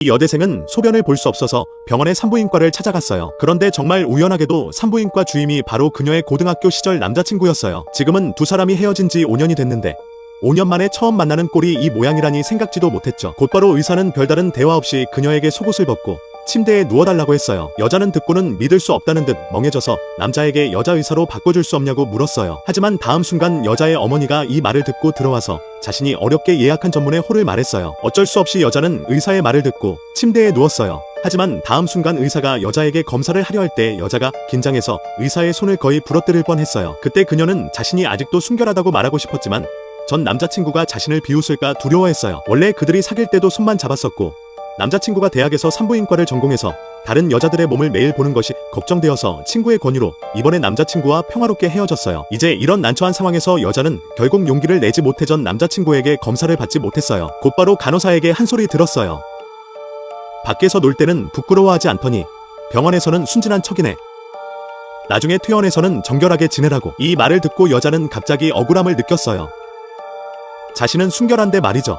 이 여대생은 소변을 볼 수 없어서 병원의 산부인과를 찾아갔어요. 그런데 정말 우연하게도 산부인과 주임이 바로 그녀의 고등학교 시절 남자친구였어요. 지금은 두 사람이 헤어진 지 5년이 됐는데 5년 만에 처음 만나는 꼴이 이 모양이라니 생각지도 못했죠. 곧바로 의사는 별다른 대화 없이 그녀에게 속옷을 벗고 침대에 누워달라고 했어요. 여자는 듣고는 믿을 수 없다는 듯 멍해져서 남자에게 여자 의사로 바꿔줄 수 없냐고 물었어요. 하지만 다음 순간 여자의 어머니가 이 말을 듣고 들어와서 자신이 어렵게 예약한 전문의 홀을 말했어요. 어쩔 수 없이 여자는 의사의 말을 듣고 침대에 누웠어요. 하지만 다음 순간 의사가 여자에게 검사를 하려 할 때 여자가 긴장해서 의사의 손을 거의 부러뜨릴 뻔했어요. 그때 그녀는 자신이 아직도 순결하다고 말하고 싶었지만 전 남자친구가 자신을 비웃을까 두려워했어요. 원래 그들이 사귈 때도 손만 잡았었고 남자친구가 대학에서 산부인과를 전공해서 다른 여자들의 몸을 매일 보는 것이 걱정되어서 친구의 권유로 이번에 남자친구와 평화롭게 헤어졌어요. 이제 이런 난처한 상황에서 여자는 결국 용기를 내지 못해 전 남자친구에게 검사를 받지 못했어요. 곧바로 간호사에게 한 소리 들었어요. 밖에서 놀 때는 부끄러워하지 않더니 병원에서는 순진한 척이네. 나중에 퇴원에서는 정결하게 지내라고 이 말을 듣고 여자는 갑자기 억울함을 느꼈어요. 자신은 순결한데 말이죠.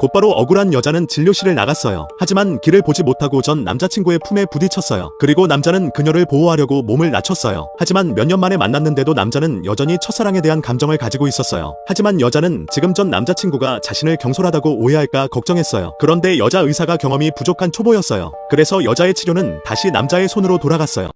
곧바로 억울한 여자는 진료실을 나갔어요. 하지만 길을 보지 못하고 전 남자친구의 품에 부딪혔어요. 그리고 남자는 그녀를 보호하려고 몸을 낮췄어요. 하지만 몇 년 만에 만났는데도 남자는 여전히 첫사랑에 대한 감정을 가지고 있었어요. 하지만 여자는 지금 전 남자친구가 자신을 경솔하다고 오해할까 걱정했어요. 그런데 여자 의사가 경험이 부족한 초보였어요. 그래서 여자의 치료는 다시 남자의 손으로 돌아갔어요.